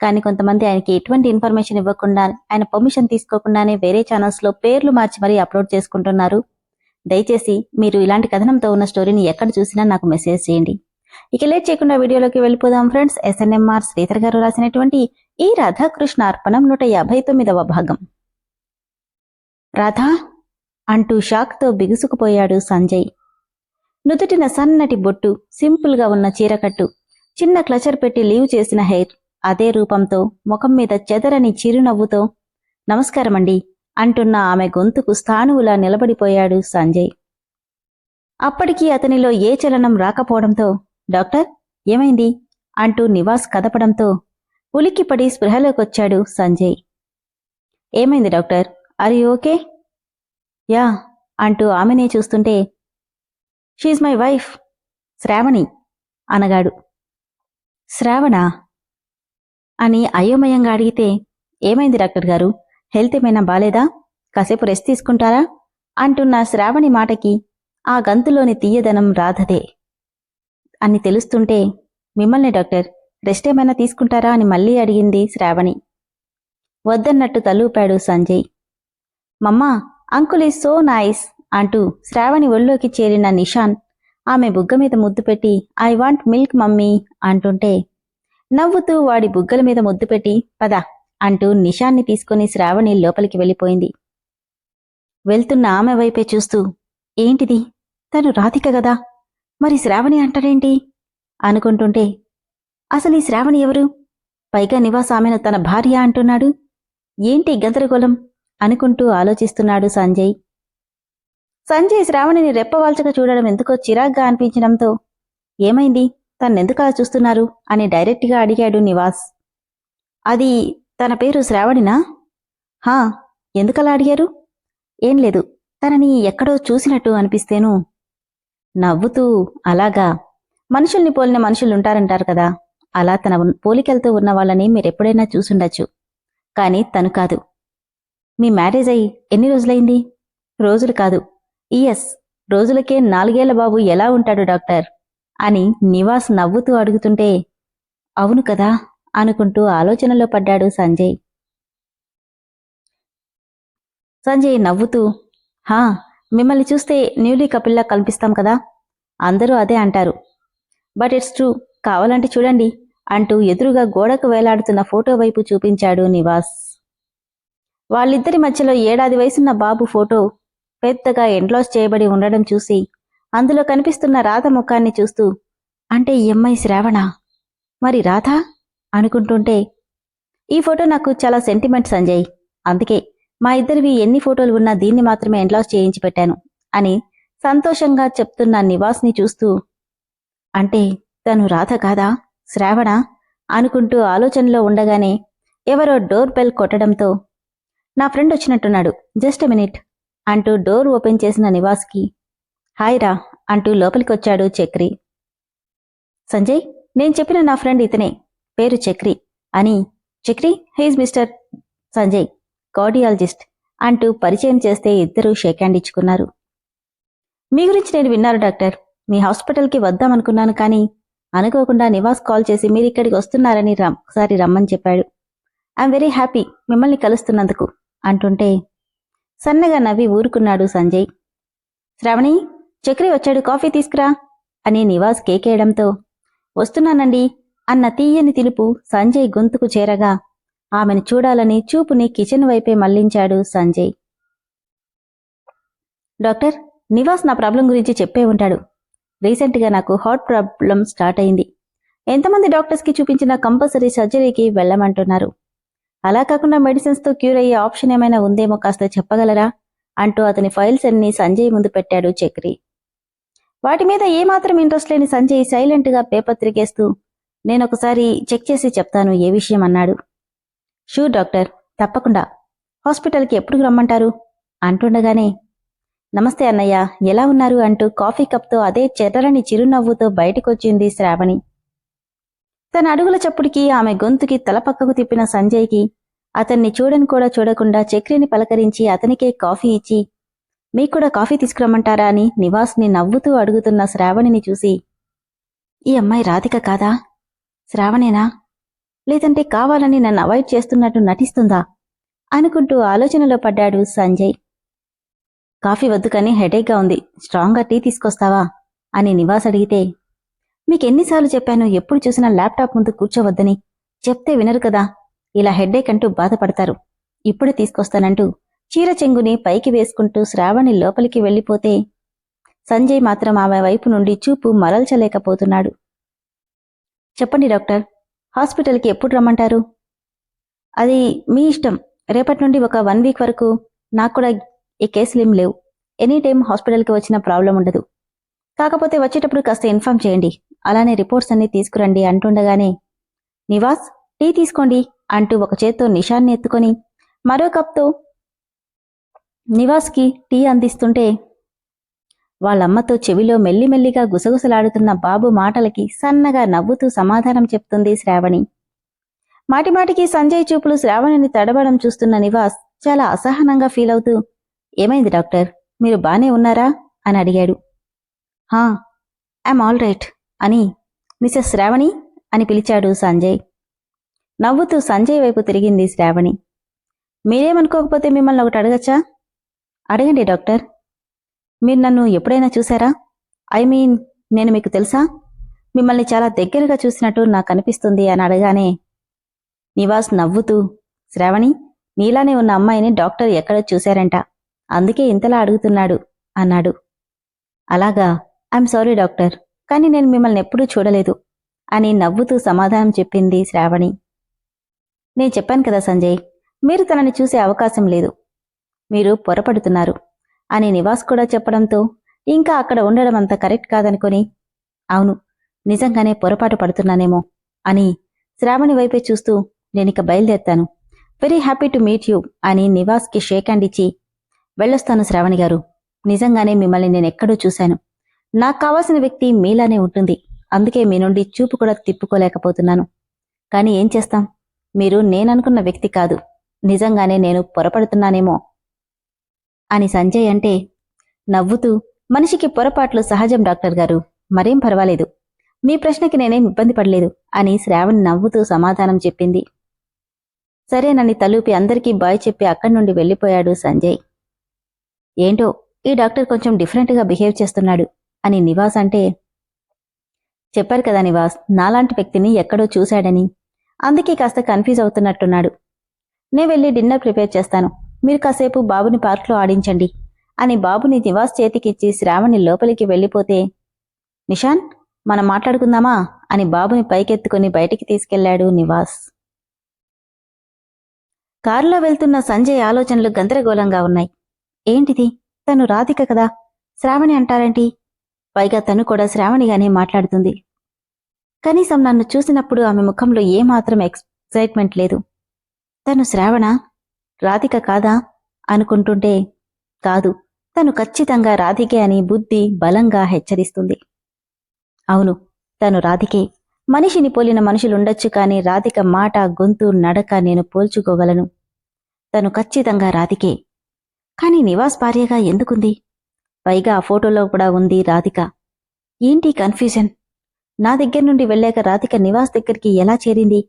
కానీ కొంతమంది ఆయనకి ఎటువంటి ఇన్ఫర్మేషన్ ఇవ్వకుండా ఆయన పర్మిషన్ తీసుకోకుండానే వేరే ఛానల్స్లో పేర్లు మార్చి మరీ అప్లోడ్ చేసుకుంటున్నారు. దయచేసి మీరు ఇలాంటి కథనంతో ఉన్న స్టోరీని ఎక్కడ చూసినా నాకు మెసేజ్ చేయండి. ఇక లేట్ చేయకుండా వీడియోలోకి వెళ్ళిపోదాం ఫ్రెండ్స్. ఎస్ఎన్ఎంఆర్ శ్రీధర్ గారు రాసినటువంటి ఈ రాధాకృష్ణ అర్పణం నూట యాభై తొమ్మిదవ భాగం. రాధా అంటూ షాక్తో బిగుసుకుపోయాడు సంజయ్. నుదుటిన సన్నటి బొట్టు సింపుల్గా ఉన్న చీరకట్టు చిన్న క్లచర్ పెట్టి లీవ్ చేసిన హెయిర్ అదే రూపంతో ముఖం మీద చెదరని చిరునవ్వుతో నమస్కారమండి అంటున్న ఆమె గొంతుకు స్థానువులా నిలబడిపోయాడు సంజయ్. అప్పటికి అతనిలో ఏ చలనం రాకపోవడంతో డాక్టర్ ఏమైంది? అంటూ నివాస్ కదపడంతో ఉలిక్కిపడి స్పృహలోకొచ్చాడు సంజయ్. ఏమైంది డాక్టర్? అరి ఓకే? యా అంటూ ఆమెనే చూస్తుంటే షీజ్ మై వైఫ్ శ్రావణి అనగాడు. శ్రావణ? అని అయోమయంగా అడిగితే ఏమైంది డాక్టర్ గారు? హెల్త్ ఏమైనా బాలేదా? కాసేపు రెస్ట్ తీసుకుంటారా? అంటున్న శ్రావణి మాటకి ఆ గంతులోని తీయదనం రాధదే. అని తెలుస్తుంటే మిమ్మల్ని డాక్టర్ రెస్ట్ ఏమైనా తీసుకుంటారా? అని మళ్ళీ అడిగింది శ్రావణి. వద్దన్నట్టు తలూపాడు సంజయ్. మమ్మా అంకుల్ ఈజ్ సో నైస్ అంటూ శ్రావణి ఒళ్ళోకి చేరిన నిషాన్ ఆమె బుగ్గ మీద ముద్దు పెట్టి ఐ వాంట్ మిల్క్ మమ్మీ అంటుంటే నవ్వుతూ వాడి బుగ్గల మీద ముద్దు పెట్టి పద అంటూ నిషాన్ని తీసుకుని శ్రావణి లోపలికి వెళ్ళిపోయింది. వెళ్తున్న ఆమె వైపే చూస్తూ ఏంటిది? తను రాధిక గదా? మరి శ్రావణి అంటాడేంటి? అనుకుంటుంటే అసలు ఈ శ్రావణి ఎవరు? పైగా నివాస్ ఆమెను తన భార్య అంటున్నాడు. ఏంటి గందరగోళం? అనుకుంటూ ఆలోచిస్తున్నాడు సంజయ్. సంజయ్ శ్రావణిని రెప్పవాల్చక చూడడం ఎందుకో చిరాగ్గా అనిపించడంతో ఏమైంది? తన్నెందుకు అలా చూస్తున్నారు? అని డైరెక్ట్గా అడిగాడు నివాస్. అది తన పేరు శ్రావణినా? హా ఎందుకలా అడిగారు? ఏం లేదు తనని ఎక్కడో చూసినట్టు అనిపిస్తేను. నవ్వుతూ అలాగా మనుషుల్ని పోలిన మనుషులుంటారంటారు కదా అలా తన పోలికలతో ఉన్న వాళ్ళని మీరెప్పుడైనా చూసుండొచ్చు. కానీ తను కాదు. మీ మ్యారేజ్ అయి ఎన్ని రోజులైంది? రోజులు కాదు. ఈఎస్ రోజులకే నాలుగేళ్ళ బాబు ఎలా ఉంటాడు డాక్టర్? అని నివాస్ నవ్వుతూ అడుగుతుంటే అవును కదా అనుకుంటూ ఆలోచనలో పడ్డాడు సంజయ్. సంజయ్ నవ్వుతూ హా మిమ్మల్ని చూస్తే న్యూలీ కపిల్లా కల్పిస్తాం కదా అందరూ అదే అంటారు. బట్ ఇట్స్ ట్రూ కావాలంటే చూడండి అంటూ ఎదురుగా గోడకు వేలాడుతున్న ఫోటో వైపు చూపించాడు నివాస్. వాళ్ళిద్దరి మధ్యలో ఏడాది వయసున్న బాబు ఫోటో పెద్దగా ఎండ్లాస్ చేయబడి ఉండడం చూసి అందులో కనిపిస్తున్న రాధ ముఖాన్ని చూస్తూ అంటే ఈ అమ్మాయి శ్రావణ? మరి రాధ? అనుకుంటుంటే ఈ ఫోటో నాకు చాలా సెంటిమెంట్ సంజయ్. అందుకే మా ఇద్దరివి ఎన్ని ఫోటోలు ఉన్నా దీన్ని మాత్రమే ఎండ్లాస్ చేయించి పెట్టాను అని సంతోషంగా చెప్తున్న నివాస్ని చూస్తూ అంటే తను రాధ కాదా? శ్రావణ? అనుకుంటూ ఆలోచనలో ఉండగానే ఎవరో డోర్ బెల్ కొట్టడంతో నా ఫ్రెండ్ వచ్చినట్టున్నాడు. జస్ట్ మినిట్ అంటూ డోర్ ఓపెన్ చేసిన నివాస్కి హాయ్ రా అంటూ లోపలికొచ్చాడు చక్రి. సంజయ్ నేను చెప్పిన నా ఫ్రెండ్ ఇతనే పేరు చక్రి అని Chakri he's mister Sanjay cardiologist అంటూ పరిచయం చేస్తే ఇద్దరూ షేక్ హ్యాండ్ ఇచ్చుకున్నారు. మీ గురించి నేను విన్నారు డాక్టర్. మీ హాస్పిటల్కి వద్దామనుకున్నాను కానీ అనుకోకుండా నివాస్ కాల్ చేసి మీరు ఇక్కడికి వస్తున్నారని రమ్ ఒకసారి రమ్మని చెప్పాడు. ఐఎమ్ వెరీ హ్యాపీ మిమ్మల్ని కలుస్తున్నందుకు అంటుంటే సన్నగా నవ్వి ఊరుకున్నాడు సంజయ్. శ్రావణి చక్రి వచ్చాడు కాఫీ తీసుకురా అని నివాస్ కేకేయడంతో. వస్తున్నానండి అన్న తీయని తిలుపు సంజయ్ గొంతుకు చేరగా. ఆమెను చూడాలని చూపుని కిచెన్ వైపే మళ్ళించాడు సంజయ్. డాక్టర్ నివాస్ నా ప్రాబ్లం గురించి చెప్పే ఉంటాడు. రీసెంట్గా నాకు హార్ట్ ప్రాబ్లం స్టార్ట్ అయింది. ఎంతమంది డాక్టర్స్కి చూపించిన కంపల్సరీ సర్జరీకి వెళ్ళమంటున్నారు. అలా కాకుండా మెడిసిన్స్తో క్యూర్ అయ్యే ఆప్షన్ ఏమైనా ఉందేమో కాస్త చెప్పగలరా? అంటూ అతని ఫైల్స్ అన్ని సంజయ్ ముందు పెట్టాడు చక్రి. వాటి మీద ఏమాత్రం ఇంట్రెస్ట్ లేని సంజయ్ సైలెంట్గా పేపర్ తిరిగేస్తూ నేనొకసారి చెక్ చేసి చెప్తాను ఏ విషయం? అన్నాడు. షూర్ డాక్టర్ తప్పకుండా. హాస్పిటల్కి ఎప్పుడు రమ్మంటారు? అంటుండగానే నమస్తే అన్నయ్య ఎలా ఉన్నారు? అంటూ కాఫీ కప్తో అదే చెర్రని చిరునవ్వుతో బయటకొచ్చింది శ్రావణి. తన అడుగుల చప్పుడికి ఆమె గొంతుకి తల పక్కకు తిప్పిన సంజయ్కి అతన్ని చూడని కూడా చూడకుండా చక్రిని పలకరించి అతనికే కాఫీ ఇచ్చి మీకు కూడా కాఫీ తీసుకురమ్మంటారా అని నివాస్ని నవ్వుతూ అడుగుతున్న శ్రావణిని చూసి ఈ అమ్మాయి రాధిక కాదా? శ్రావణేనా? లేదంటే కావాలని నన్ను అవాయిడ్ చేస్తున్నట్టు నటిస్తుందా? అనుకుంటూ ఆలోచనలో పడ్డాడు సంజయ్. కాఫీ వద్దు కానీ హెడేక్గా ఉంది. స్ట్రాంగ్గా టీ తీసుకొస్తావా? అని నివాస్ అడిగితే మీకెన్నిసార్లు చెప్పాను ఎప్పుడు చూసినా ల్యాప్టాప్ ముందు కూర్చోవద్దని. చెప్తే వినరు కదా. ఇలా హెడ్డేక్ అంటూ బాధపడతారు. ఇప్పుడే తీసుకొస్తానంటూ చీర చెంగుని పైకి వేసుకుంటూ శ్రావణి లోపలికి వెళ్ళిపోతే సంజయ్ మాత్రం ఆమె వైపు నుండి చూపు మరల్చలేకపోతున్నాడు. చెప్పండి డాక్టర్ హాస్పిటల్కి ఎప్పుడు రమ్మంటారు? అది మీ ఇష్టం. రేపటి నుండి ఒక వన్ వీక్ వరకు నాకు కూడా ఈ కేసులేం లేవు. ఎనీ టైం హాస్పిటల్కి వచ్చిన ప్రాబ్లం ఉండదు. కాకపోతే వచ్చేటప్పుడు కాస్త ఇన్ఫార్మ్ చేయండి. అలానే రిపోర్ట్స్ అన్ని తీసుకురండి అంటుండగానే నివాస్ టీ తీసుకోండి అంటూ ఒక చేత్తో నిషాన్ని ఎత్తుకొని మరో కప్తో నివాస్కి టీ అందిస్తుంటే వాళ్ళమ్మతో చెవిలో మెల్లిమెల్లిగా గుసగుసలాడుతున్న బాబు మాటలకి సన్నగా నవ్వుతూ సమాధానం చెప్తుంది శ్రావణి. మాటిమాటికి సంజయ్ చూపులు శ్రావణిని తడబడం చూస్తున్న నివాస్ చాలా అసహనంగా ఫీల్ అవుతూ ఏమైంది డాక్టర్? మీరు బానే ఉన్నారా? అని అడిగాడు. హా ఐమ్ ఆల్ రైట్ అని మిసెస్ శ్రావణి అని పిలిచాడు సంజయ్. నవ్వుతూ సంజయ్ వైపు తిరిగింది శ్రావణి. మీరేమనుకోకపోతే మిమ్మల్ని ఒకటి అడగచ్చా? అడగండి డాక్టర్. మీరు నన్ను ఎప్పుడైనా చూసారా? ఐ మీన్ నేను మీకు తెలుసా? మిమ్మల్ని చాలా దగ్గరగా చూసినట్టు నాకు అనిపిస్తుంది అని అడగానే నివాస్ నవ్వుతూ శ్రావణి నీలానే ఉన్న అమ్మాయిని డాక్టర్ ఎక్కడ చూశారంట? అందుకే ఇంతలా అడుగుతున్నాడు అన్నాడు. అలాగా ఐఎమ్ సారీ డాక్టర్ కానీ నేను మిమ్మల్ని ఎప్పుడూ చూడలేదు అని నవ్వుతూ సమాధానం చెప్పింది శ్రావణి. నేను చెప్పాను కదా సంజయ్ మీరు తనని చూసే అవకాశం లేదు మీరు పొరపడుతున్నారు అని నివాస్ కూడా చెప్పడంతో ఇంకా అక్కడ ఉండడం అంత కరెక్ట్ కాదనుకొని అవును నిజంగానే పొరపాటు పడుతున్నానేమో అని శ్రావణి వైపే చూస్తూ నేనిక బయలుదేరుతాను. Very happy to meet you అని నివాస్కి షేక్ హ్యాండ్ ఇచ్చి వెళ్ళొస్తాను శ్రావణి గారు. నిజంగానే మిమ్మల్ని నేను ఎక్కడో చూశాను. నాకు కావాల్సిన వ్యక్తి మీలానే ఉంటుంది. అందుకే మీ నుండి చూపు కూడా తిప్పుకోలేకపోతున్నాను. కానీ ఏం చేస్తాం? మీరు నేననుకున్న వ్యక్తి కాదు. నిజంగానే నేను పొరపడుతున్నానేమో అని సంజయ్ అంటే నవ్వుతూ మనిషికి పొరపాట్లు సహజం డాక్టర్ గారు. మరేం పర్వాలేదు. మీ ప్రశ్నకి నేనేం ఇబ్బంది పడలేదు అని శ్రావణ్ నవ్వుతూ సమాధానం చెప్పింది. సరేనని తలూపి అందరికీ బాయ్ చెప్పి అక్కడి నుండి వెళ్ళిపోయాడు సంజయ్. ఏంటో ఈ డాక్టర్ కొంచెం డిఫరెంట్గా బిహేవ్ చేస్తున్నాడు అని నివాస్ అంటే చెప్పారు కదా నివాస్ నాలాంటి వ్యక్తిని ఎక్కడో చూశాడని. అందుకే కాస్త కన్ఫ్యూజ్ అవుతున్నట్టున్నాడు. నే వెళ్ళి డిన్నర్ ప్రిపేర్ చేస్తాను. మీరు కాసేపు బాబుని పార్క్లో ఆడించండి అని బాబుని నివాస్ చేతికిచ్చి శ్రావణి లోపలికి వెళ్ళిపోతే నిషాన్ మనం మాట్లాడుకుందామా? అని బాబుని పైకెత్తుకుని బయటికి తీసుకెళ్ళాడు నివాస్. కారులో వెళ్తున్న సంజయ్ ఆలోచనలు గందరగోళంగా ఉన్నాయి. ఏంటిది? తను రాధిక కదా? శ్రావణి అంటారేంటి? పైగా తను కూడా శ్రావణిగానే మాట్లాడుతుంది. కనీసం నన్ను చూసినప్పుడు ఆమె ముఖంలో ఏమాత్రం ఎక్సైట్మెంట్ లేదు. తను శ్రావణ రాధిక కాదా? అనుకుంటుంటే కాదు. తను ఖచ్చితంగా రాధికే అని బుద్ధి బలంగా హెచ్చరిస్తుంది. అవును తను రాధికే. మనిషిని పోలిన మనుషులుండొచ్చు కాని రాధిక మాట గొంతు నడక నేను పోల్చుకోగలను. తను ఖచ్చితంగా రాధికే. కాని నివాస్ భార్యగా ఎందుకుంది? పైగా ఆ ఫోటోలో కూడా ఉంది రాధిక. ఏంటి కన్ఫ్యూజన్? నా దగ్గర నుండి వెళ్ళాక రాధిక నివాస్ దగ్గరికి ఎలా చేరింది?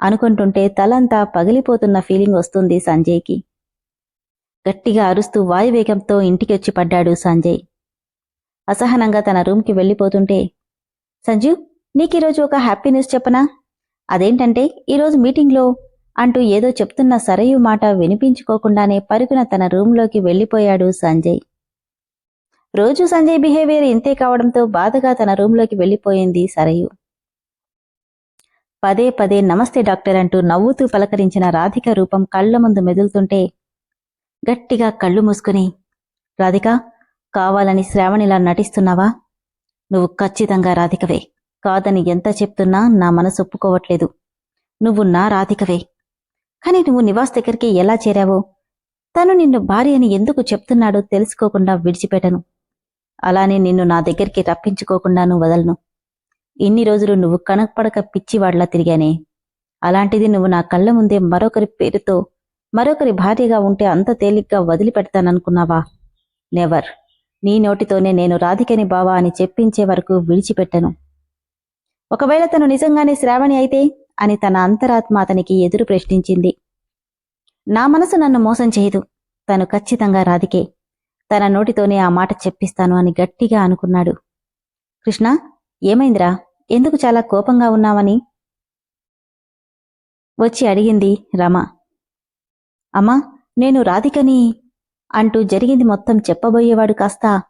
అనుకుంటుంటే తలంతా పగిలిపోతున్న ఫీలింగ్ వస్తుంది సంజయ్కి. గట్టిగా అరుస్తూ వాయువేగంతో ఇంటికొచ్చి పడ్డాడు సంజయ్. అసహనంగా తన రూమ్కి వెళ్ళిపోతుంటే సంజు నీకీరోజు ఒక హ్యాపీ న్యూస్ చెప్పనా? అదేంటంటే ఈరోజు మీటింగ్లో అంటూ ఏదో చెప్తున్న సరయు మాట వినిపించుకోకుండానే పరుగున తన రూంలోకి వెళ్ళిపోయాడు సంజయ్. రోజు సంజయ్ బిహేవియర్ ఇంతే కావడంతో బాధగా తన రూంలోకి వెళ్ళిపోయింది సరయు. పదే పదే నమస్తే డాక్టర్ అంటూ నవ్వుతూ పలకరించిన రాధిక రూపం కళ్ళ ముందు మెదులుతుంటే గట్టిగా కళ్ళు మూసుకుని రాధిక కావాలని శ్రావణిలా నటిస్తున్నావా? నువ్వు ఖచ్చితంగా రాధికవే. కాదని ఎంత చెప్తున్నా నా మనసు ఒప్పుకోవట్లేదు. నువ్వు నా రాధికవే. కానీ నువ్వు నివాస్ దగ్గరికి ఎలా చేరావో? తను నిన్ను భార్య అని ఎందుకు చెప్తున్నాడో తెలుసుకోకుండా విడిచిపెట్టను. అలానే నిన్ను నా దగ్గరికి రప్పించుకోకుండాను వదలను. ఇన్ని రోజులు నువ్వు కనపడక పిచ్చివాడ్లా తిరిగానే. అలాంటిది నువ్వు నా కళ్ళ ముందే మరొకరి పేరుతో మరొకరి భార్యగా ఉంటే అంత తేలిగ్గా వదిలిపెడతాననుకున్నావా? నెవర్ నీ నోటితోనే నేను రాధికని బావా అని చెప్పించే వరకు విడిచిపెట్టను. ఒకవేళ తను నిజంగానే శ్రావణి అయితే అని తన అంతరాత్మ అతనికి ఎదురు ప్రశ్నించింది. నా మనసు నన్ను మోసం చేయదు. తను ఖచ్చితంగా రాధికే. తన నోటితోనే ఆ మాట చెప్పిస్తాను అని గట్టిగా అనుకున్నాడు. కృష్ణ ఏమైందిరా? ఎందుకు చాలా కోపంగా ఉన్నావని? వచ్చి అడిగింది రమ. అమ్మా నేను రాధికని అంటూ జరిగింది మొత్తం చెప్పబోయేవాడు కాస్త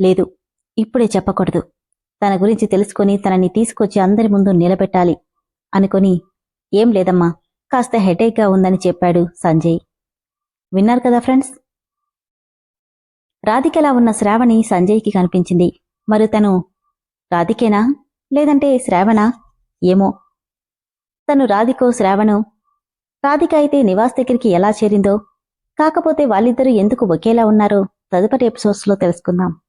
లేదు ఇప్పుడే చెప్పకూడదు. తన గురించి తెలుసుకొని తనని తీసుకొచ్చి అందరి ముందు నిలబెట్టాలి అనుకొని ఏం లేదమ్మా కాస్త హెడేక్గా ఉందని చెప్పాడు సంజయ్. విన్నారు కదా ఫ్రెండ్స్? రాధికలా ఉన్న శ్రావణి సంజయ్కి కనిపించింది. మరి తను రాధికేనా? లేదంటే శ్రావణ? ఏమో. తను రాధికో శ్రావణు? రాధిక అయితే నివాస్ దగ్గరికి ఎలా చేరిందో? కాకపోతే వాళ్ళిద్దరూ ఎందుకు ఒకేలా ఉన్నారో తదుపరి ఎపిసోడ్స్లో తెలుసుకుందాం.